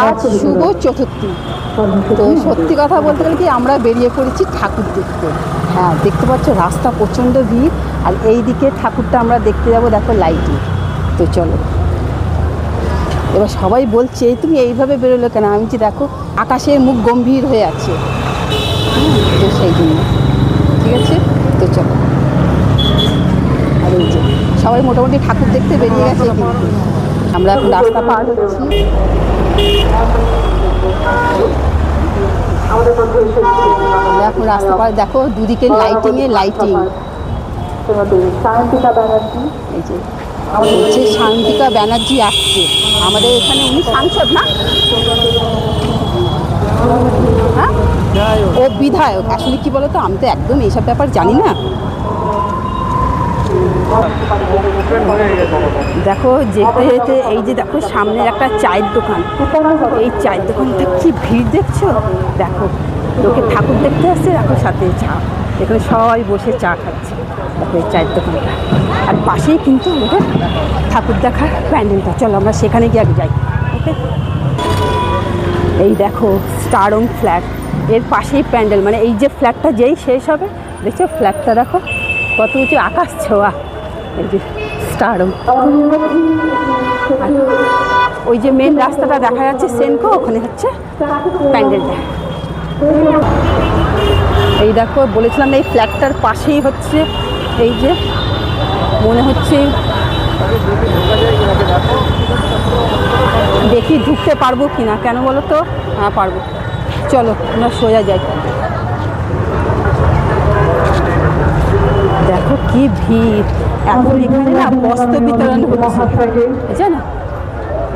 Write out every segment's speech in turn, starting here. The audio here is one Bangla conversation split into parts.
আজ শুভ চতুর্থী। তো সত্যি কথা বলতে গেলে কি আমরা বেরিয়ে পড়েছি ঠাকুর দেখতে। হ্যাঁ দেখতে পাচ্ছ রাস্তা প্রচণ্ড ভিড় আর এই দিকে ঠাকুরটা আমরা দেখতে যাব দেখো লাইটিং তো চলো। এবার সবাই বলছে তুমি এইভাবে বেরোলে কেন? আমি যে দেখো আকাশের মুখ গম্ভীর হয়ে আছে। তো সেই জন্য। ঠিক আছে? তো চলো। আর এই যে সবাই মোটামুটি ঠাকুর দেখতে বেরিয়ে গেছে আমরা এখন রাস্তা পার হচ্ছি। আমরা এখন রাস্তা পার, দেখো, দুদিকে লাইটিংয়ে লাইটিং এই যে, বলছে শান্তিকা ব্যানার্জি আসছে। আমাদের এখানে উনি সাংসদ না? হ্যাঁ? ও বিধায়ক। আসলে কি বলতো, আমি তো একদম এইসব ব্যাপার জানি না। দেখো, যেতে যেতে এই যে দেখো, সামনের একটা চায়ের দোকান। এই চায়ের দোকানটা কি ভিড় দেখছ? দেখো লোকে ঠাকুর দেখতে আসছে, দেখো সাথে চা। এখানে সবাই বসে চা খাচ্ছে। দেখো এই চায়ের দোকানটা। আর পাশেই কিন্তু আমাদের ঠাকুর দেখার প্যান্ডেলটা। চলো, আমরা সেখানে গিয়ে আগে যাই, ওকে? এই দেখো, স্টারং ফ্ল্যাট। এর পাশেই প্যান্ডেল। মানে এই যে ফ্ল্যাটটা যেই শেষ হবে, দেখছ? ফ্ল্যাটটা দেখো, কত উঁচু আকাশ ছোঁয়া। এই ওই যে মেন রাস্তাটা দেখা যাচ্ছে সেনকো ওখানে হচ্ছে প্যান্ডেলটা এই দেখো, বলেছিলাম এই ফ্ল্যাটটার পাশেই হচ্ছে এই যে, মনে হচ্ছে দেখি ঢুকতে পারব কি না কেন বলো তো হ্যাঁ পারব। চলো, আমরা সোজা যাই। দেখো কি ভিড়। এখন এখানে না বস্ত্র বিতরণ হচ্ছে।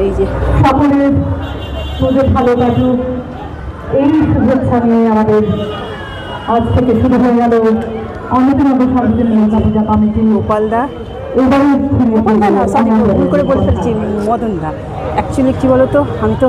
এই যে সকলের পুজো ভালো কাটুক এই শুভেচ্ছা নিয়ে আমাদের আজ থেকে শুরু হয়ে গেল। অন্যতম সার্বজনীন পূজা কমিটি গোপালদা। এবারে ভুল করে বলে ফেলছি মদনদা। অ্যাকচুয়ালি কী বলো তো আমি তো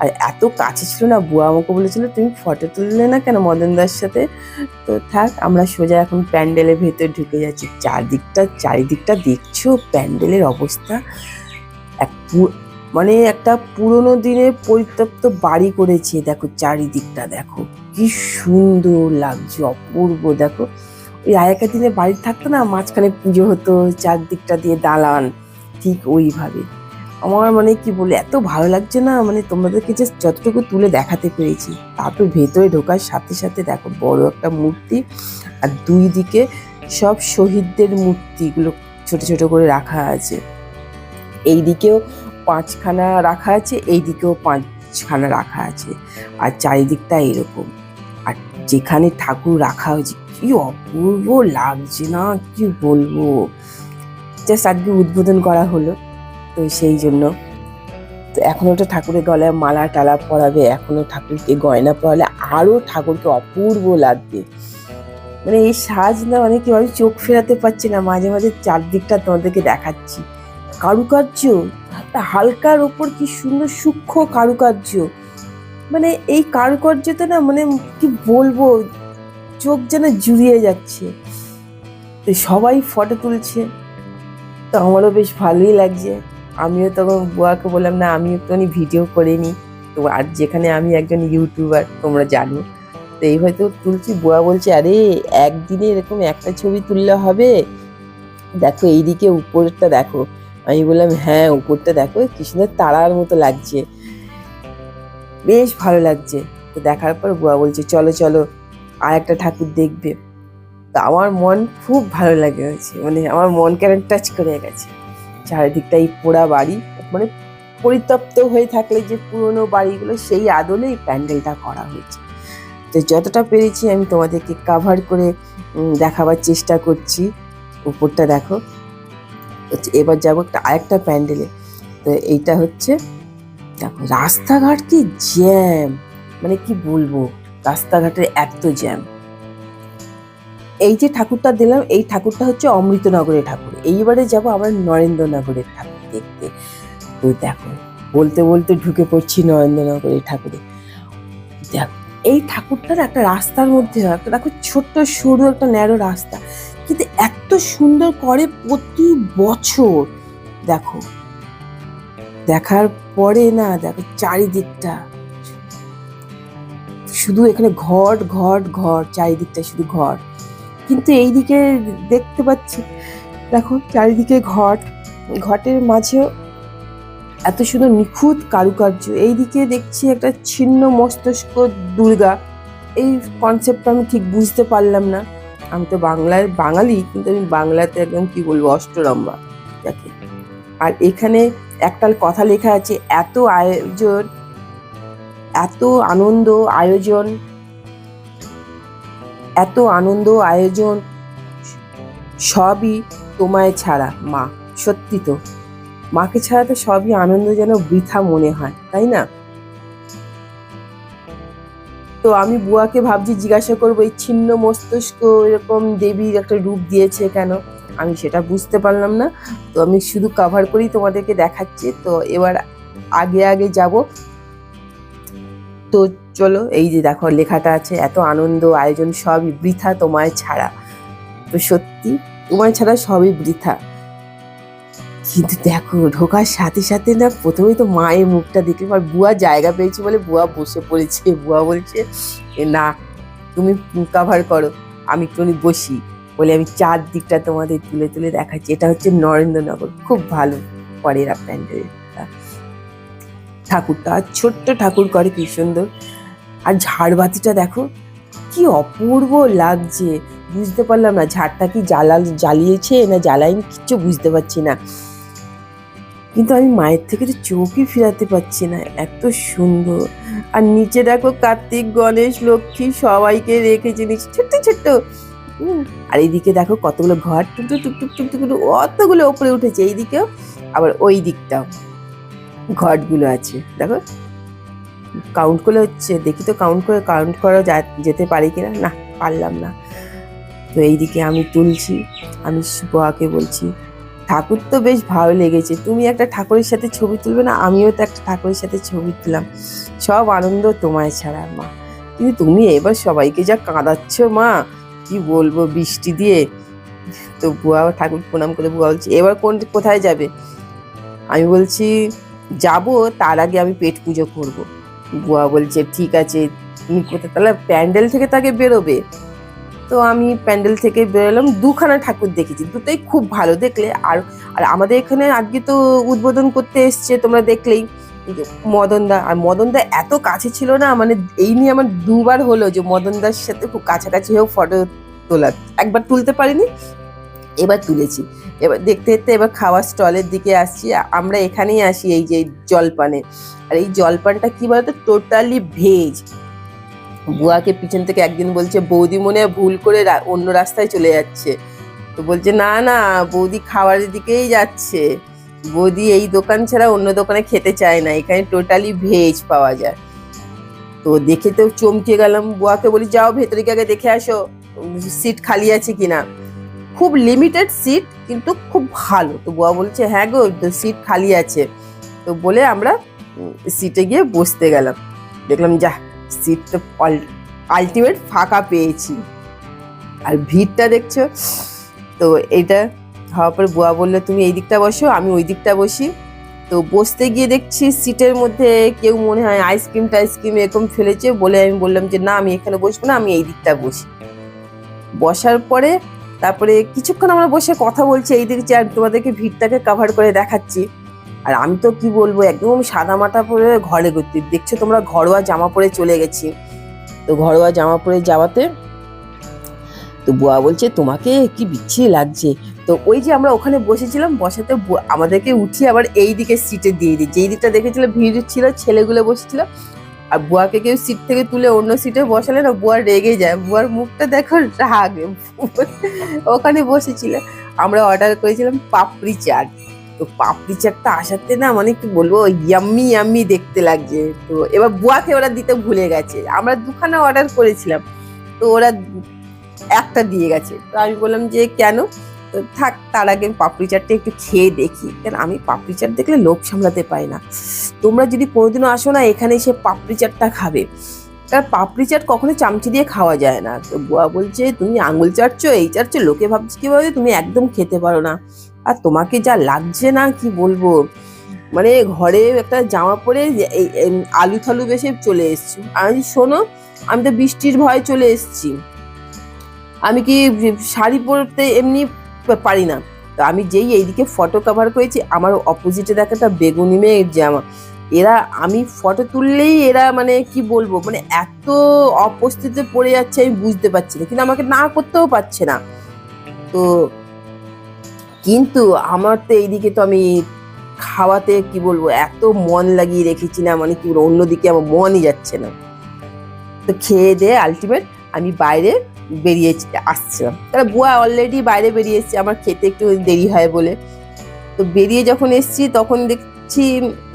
আর এত কাছে ছিল না বুয়া আমাকে বলেছিল, তুমি ফটো তুললে না কেন মদন মদনদার সাথে? তো থাক, আমরা সোজা এখন প্যান্ডেলের ভেতর ঢুকে যাচ্ছি। চারদিকটা, চারিদিকটা দেখছ, প্যান্ডেলের অবস্থা? এক মানে একটা পুরোনো দিনের পরিত্যক্ত বাড়ি করেছে, দেখো চারিদিকটা, দেখো। কি সুন্দর লাগছে, অপূর্ব, দেখো। ওই আগেকার দিনে বাড়ি থাকতো না, মাঝখানে পুজো হতো, চারদিকটা দিয়ে দালান, ঠিক ওইভাবে। আমার মানে কি বলে, এত ভালো লাগছে না মানে তোমাদেরকে যে যতটুকু তুলে দেখাতে পেরেছি। তারপর ভেতরে ঢোকার সাথে সাথে দেখো, বড় একটা মূর্তি আর দুই দিকে সব শহীদদের মূর্তিগুলো ছোট ছোট করে রাখা আছে। এই দিকেও পাঁচখানা রাখা আছে, এই দিকেও পাঁচখানা রাখা আছে আর চারিদিকটা এরকম। আর যেখানে ঠাকুর রাখা হয়েছে, কি অপূর্ব লাগছে না, কি বলব? জাস্ট আজকে উদ্বোধন করা হলো। তো সেই জন্য। তো এখনও তো ঠাকুরের গলায় মালা টালা পরাবে, এখনও ঠাকুরকে গয়না পরালে আরও ঠাকুরকে অপূর্ব লাগবে। মানে এই সাজ না মানে কি আমি চোখ ফেরাতে পারছি না, মাঝে মাঝে চারদিকটা তোমাদেরকে দেখাচ্ছি। কারুকার্য হালকার ওপর কি সুন্দর সূক্ষ্ম কারুকার্য। মানে এই কারুকার্যতে না মানে কি বলব, চোখ যেন জুড়িয়ে যাচ্ছে। তো সবাই ফটো তুলছে। তো আমারও বেশ ভালোই লাগছে। আমিও তখন বুয়াকে বললাম, না আমি একটুখানি ভিডিও করে নিই। তো আর যেখানে আমি একজন ইউটিউবার তোমরা জানো। তো এই হয়তো তুলছি বুয়া বলছে, আরে, একদিনে এরকম একটা ছবি তুললে হবে? দেখো, এইদিকে উপরটা দেখো। আমি বললাম হ্যাঁ উপরটা দেখো কি সুন্দর তারার মতো লাগছে। বেশ ভালো লাগছে। তো দেখার পর বুয়া বলছে, চলো চলো, আর একটা ঠাকুর দেখবে। তো আমার মন খুব ভালো লাগে হয়েছে। মানে আমার মন কেন টাচ করে গেছে। চারিদিকটা এই পোড়া বাড়ি। মানে পরিতপ্ত হয়ে থাকলে যে পুরনো বাড়িগুলো, সেই আদলেই প্যান্ডেলটা করা হয়েছে। তো যতটা পেরেছি আমি তোমাদেরকে কাভার করে দেখাবার চেষ্টা করছি। উপরটা দেখো। এবার যাব একটা আরেকটা প্যান্ডেলে। তো এইটা হচ্ছে, দেখো, রাস্তাঘাট কি জ্যাম মানে কি বলব? রাস্তাঘাটের এত জ্যাম এই যে ঠাকুরটা দিলাম, এই ঠাকুরটা হচ্ছে অমৃতনগরের ঠাকুর। এইবারে যাব আমরা নরেন্দ্রনগরের ঠাকুর দেখতে। তো দেখো, বলতে বলতে ঢুকে পড়ছি নরেন্দ্রনগরের ঠাকুরে। দেখো, এই ঠাকুরটার একটা রাস্তার মধ্যে হয়। একটা দেখো, ছোট্ট, সরু একটা ন্যারো রাস্তা। কিন্তু এত সুন্দর করে প্রতি বছর, দেখো, দেখার পরে না, দেখো চারিদিকটা। শুধু এখানে ঘট ঘট ঘর চারিদিকটা শুধু ঘর কিন্তু এইদিকে দেখতে পাচ্ছি, দেখো চারিদিকে ঘট, ঘটের মাঝেও এত সুন্দর নিখুঁত কারুকার্য। এইদিকে দেখছি একটা ছিন্ন মস্তিষ্ক দুর্গা। এই কনসেপ্টটা আমি ঠিক বুঝতে পারলাম না। আমি তো বাংলার বাঙালি, কিন্তু আমি বাংলাতে একদম কি বলব, অষ্টরম্বা যাকে। আর এখানে একটা কথা লেখা আছে, এত আয়োজন, এত আনন্দ, আয়োজন এত আনন্দ আয়োজন সবই তোমায় ছাড়া, মা। সত্যি তো। মাকে ছাড়া তো সবই আনন্দ যেন বৃথা মনে হয়, তাই না? তো আমি বুয়াকে ভাবছি জিজ্ঞাসা করব, এই ছিন্ন মস্তিষ্ক এরকম দেবীর একটা রূপ দিয়েছে কেন? আমি সেটা বুঝতে পারলাম না। তো আমি শুধু কভার করেই তোমাদেরকে দেখাচ্ছি। তো এবার আগে আগে যাব। তো চলো, এই যে দেখো লেখাটা আছে, এত আনন্দ, আয়োজন, সবই বৃথা তোমায় ছাড়া। তো সত্যি তোমায় ছাড়া সবই বৃথা। কিন্তু দেখো, ঢোকার সাথে সাথে না প্রথমেই তো মায়ের মুখটা দেখলে আর বুয়া জায়গা পেয়েছে বলে বুয়া বসে পড়েছে, বুয়া বলছে, "এ না, তুমি কাভার করো, আমি একটুখানি বসি। বলে আমি চারদিকটা তোমাদের তুলে তুলে দেখাচ্ছি। এটা হচ্ছে নরেন্দ্রনগর, খুব ভালো করে এরা প্যান্ডেলটা ঠাকুরটা আর ছোট্ট ঠাকুর করে কি সুন্দর। আর ঝাড়বাতিটা দেখো, কি অপূর্ব লাগছে। বুঝতে পারলাম না, ঝাড়টা কি জ্বালা জ্বালিয়েছে না জ্বালাইনি কিচ্ছু বুঝতে পারছি না। কিন্তু আমি মায়ের থেকে তো চোখই ফিরাতে পারছি না, এত সুন্দর। আর নিচে দেখো কার্তিক, গণেশ, লক্ষ্মী সবাইকে রেখেছে নিচে, ছোট্ট ছোট্ট। আর এইদিকে দেখো কতগুলো ঘর, টুকটুক টুকটুক টুকটুক অতগুলো ওপরে উঠেছে, এইদিকেও, আবার ওই দিকটাও। ঘটগুলো আছে। দেখো। কাউন্ট করলে হচ্ছে, দেখি তো কাউন্ট করে কাউন্ট করা যেতে পারি কিনা? না, পারলাম না। তো এইদিকে আমি তুলছি, আমি বুয়াকে বলছি, ঠাকুর তো বেশ ভালো লেগেছে। তুমি একটা ঠাকুরের সাথে ছবি তুলবে না? আমিও তো একটা ঠাকুরের সাথে ছবি তুললাম। সব আনন্দ তোমায় ছাড়া, মা। কিন্তু তুমি এবার সবাইকে যা কাঁদাচ্ছ, মা, কি বলব বৃষ্টি দিয়ে? তো বুয়া ঠাকুর প্রণাম করে বুয়া বলছি, এবার কোন, কোথায় যাবে? আমি বলছি যাব, তার আগে আমি পেট পুজো করব। বুয়া বলছে, ঠিক আছে, তুমি কোথায় তাহলে প্যান্ডেল থেকে তাকে বেরোবে। তো আমি প্যান্ডেল থেকে বেরোলাম, দুখানা ঠাকুর দেখেছি, দুটোই খুব ভালো দেখলে। আর আর আমাদের এখানে আজকে তো উদ্বোধন করতে এসছে, তোমরা দেখলেই। মদনদা, আর মদনদা এত কাছে ছিল না মানে এই নিয়ে আমার দুবার হলো যে মদনদার সাথে খুব কাছাকাছি হয়েও ফটো তোলা। একবার তুলতে পারিনি, এবার তুলেছি। এবার দেখতে দেখতে এবার খাওয়ার স্টলের দিকে আসছি। আমরা এখানেই আসি এই যে জলপানে। আর এই জলপানটা কি বলতো? টোটালি ভেজ বুয়াকে পিছন থেকে একদিন বলছে, বৌদি মনে ভুল করে অন্য রাস্তায় চলে যাচ্ছে। তো বলছে, না না, বৌদি খাবারের দিকেই যাচ্ছে। বৌদি এই দোকান ছাড়া অন্য দোকানে খেতে চায় না। এখানে টোটালি ভেজ পাওয়া যায়। তো দেখে তো চমকে গেলাম। বুয়াকে বলি, যাও ভেতরে গিয়ে আগে দেখে আসো। সিট খালি আছে কিনা? খুব লিমিটেড সিট কিন্তু খুব ভালো। তো বুয়া বলছে হ্যাঁ গো সিট খালি আছে। তো বলে আমরা সিটে গিয়ে বসতে গেলাম। দেখলাম যা সিট তো আলটিমেট ফাঁকা পেয়েছি। আর ভিড়টা দেখছ? তো এইটা হওয়ার পরে বুয়া বলল, তুমি এই দিকটা বসো, আমি ওই দিকটা বসি। তো বসতে গিয়ে দেখছি সিটের মধ্যে কেউ মনে হয় আইসক্রিম টাইসক্রিম এরকম ফেলেছে বলে আমি বললাম যে, না, আমি এখানে বসবো না, আমি এই দিকটা বসি। বসার পরে তারপরে কিছুক্ষণ আমরা বসে কথা বলছি, এই দিকে আর তোমাদেরকে ভিড়টাকে কভার করে দেখাচ্ছি। আর আমি তো কি বলব, একদম সাদা মাটা পরে ঘরে ঘুরতে। দেখছ তোমরা ঘরোয়া জামা পরে চলে গেছি। তো ঘরোয়া জামা পরে যাওয়াতে তো বুয়া বলছে, তোমাকে কি বিচ্ছিরি লাগছে? তো ওই যে আমরা ওখানে বসেছিলাম, বসাতে আমাদেরকে উঠিয়ে আবার এই দিকে সিটে দিয়ে দিই যেই দিকটা দেখেছিল, ভিড় ছিল, ছেলেগুলো বসেছিল। আর বুয়াকে কেউ সিট থেকে তুলে অন্য সিটে বসালে না বুয়া রেগে যায়। বুয়ার মুখটা দেখো রাগ। ওখানে বসেছিল। আমরা অর্ডার করেছিলাম পাপড়ি চাট। তো পাপড়ি চাটটা আসাতে না মানে কি বলব ইয়াম্মি ইয়াম্মি দেখতে লাগছে। তো এবার বুয়াকে ওরা দিতে ভুলে গেছে। আমরা দুখানা অর্ডার করেছিলাম। তো ওরা একটা দিয়ে গেছে। তো আমি বললাম যে, কেন? থাক, তার আগে আমি পাপড়ি চাটটা একটু খেয়ে দেখি। কেন, আমি পাপড়ি চাট দেখলে লোভ সামলাতে পাই না। তোমরা যদি কোনোদিনও আসো না, এখানে এসে পাপড়ি চাটটা খাবে। কারণ পাপড়ি চাট কখনো চামচি দিয়ে খাওয়া যায় না। তো বুয়া বলছে, তুমি আঙুল চাটছো, এই চাটছো, লোকে ভাবছে কি ভাবে তুমি একদম খেতে পারো না। আর তোমাকে যা লাগছে না, কি বলব? মানে ঘরে একটা জামা পরে আলু থালু বেশে চলে এসছি। আমি শোনো, আমি তো বৃষ্টির ভয়ে চলে এসছি। আমি কি শাড়ি পরতে এমনি পারি না। তো আমি যেই এইদিকে ফটো কভার করেছি, আমার অপোজিটে দেখা একটা বেগুনি মেয়ের জামা। এরা, আমি ফটো তুললেই এরা মানে কি বলব মানে এত অপস্থিতিতে পড়ে যাচ্ছে আমি বুঝতে পারছি না। কিন্তু আমাকে না করতেও পারছে না। তো কিন্তু আমার তো এইদিকে তো আমি খাওয়াতে কি বলব, এত মন লাগিয়ে রেখেছি না মানে কি বলব, অন্যদিকে আমার মনই যাচ্ছে না। তো খেয়ে দিয়ে আলটিমেট আমি বাইরে বেরিয়ে আসছিলাম। তাহলে বুয়া অলরেডি বাইরে বেরিয়ে এসছে, আমার খেতে একটু দেরি হয় বলে। তো বেরিয়ে যখন এসছি, তখন দেখছি,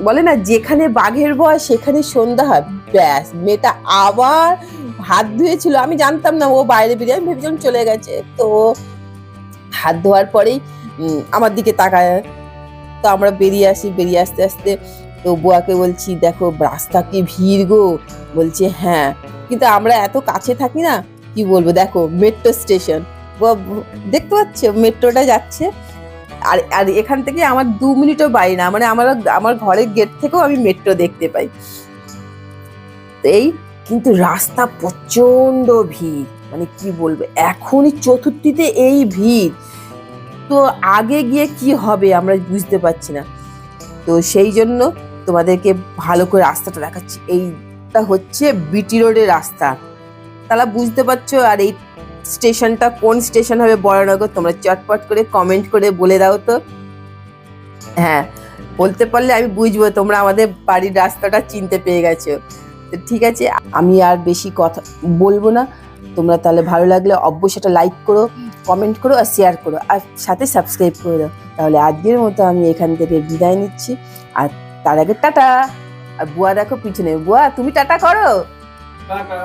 বলে না, যেখানে বাঘের ভয় সেখানে সন্ধ্যা হয়। ব্যাস, মেয়েটা আবার হাত ধুয়েছিল। আমি জানতাম না ও বাইরে বেরিয়ে, আমি ভেবেছিলাম চলে গেছে। তো হাত ধোয়ার পরেই আমার দিকে তাকায়। তো আমরা বেরিয়ে আসি, বেরিয়ে আসতে আসতে তো বুয়াকে বলছি, দেখো, রাস্তা কি ভিড় গো? বলছে হ্যাঁ। কিন্তু আমরা এত কাছে থাকি না কি বলব, দেখো মেট্রো স্টেশন দেখতে পাচ্ছ? মেট্রোটা যাচ্ছে। আর আর এখান থেকে আমার দু মিনিটও বাড়ি না মানে আমার আমার ঘরের গেট থেকেও আমি মেট্রো দেখতে পাই। এই কিন্তু রাস্তা প্রচণ্ড ভিড় মানে কি বলব, এখনই চতুর্থীতে এই ভিড়। তো আগে গিয়ে কি হবে আমরা বুঝতে পারছি না। তো সেই জন্য তোমাদেরকে ভালো করে রাস্তাটা দেখাচ্ছি। এইটা হচ্ছে বিটি রোডের রাস্তা। তাহলে বুঝতে পারছ আর এই স্টেশনটা কোন স্টেশন হবে বড়নগর? তোমরা চটপট করে কমেন্ট করে বলে দাও তো। হ্যাঁ বলতে পারলে আমি বুঝব, তোমরা আমাদের বাড়ির রাস্তাটা চিনতে পেয়ে গেছো। তো ঠিক আছে, আমি আর বেশি কথা বলব না। তোমরা তাহলে ভালো লাগলে অবশ্যই একটা লাইক করো কমেন্ট করো আর শেয়ার করো। আর সাথে সাবস্ক্রাইব করে দাও। তাহলে আজকের মতো আমি এখান থেকে বিদায় নিচ্ছি। আর তার আগে টাটা! আর বুয়া দেখো পিছনে। বুয়া, তুমি টাটা করো! টাটা!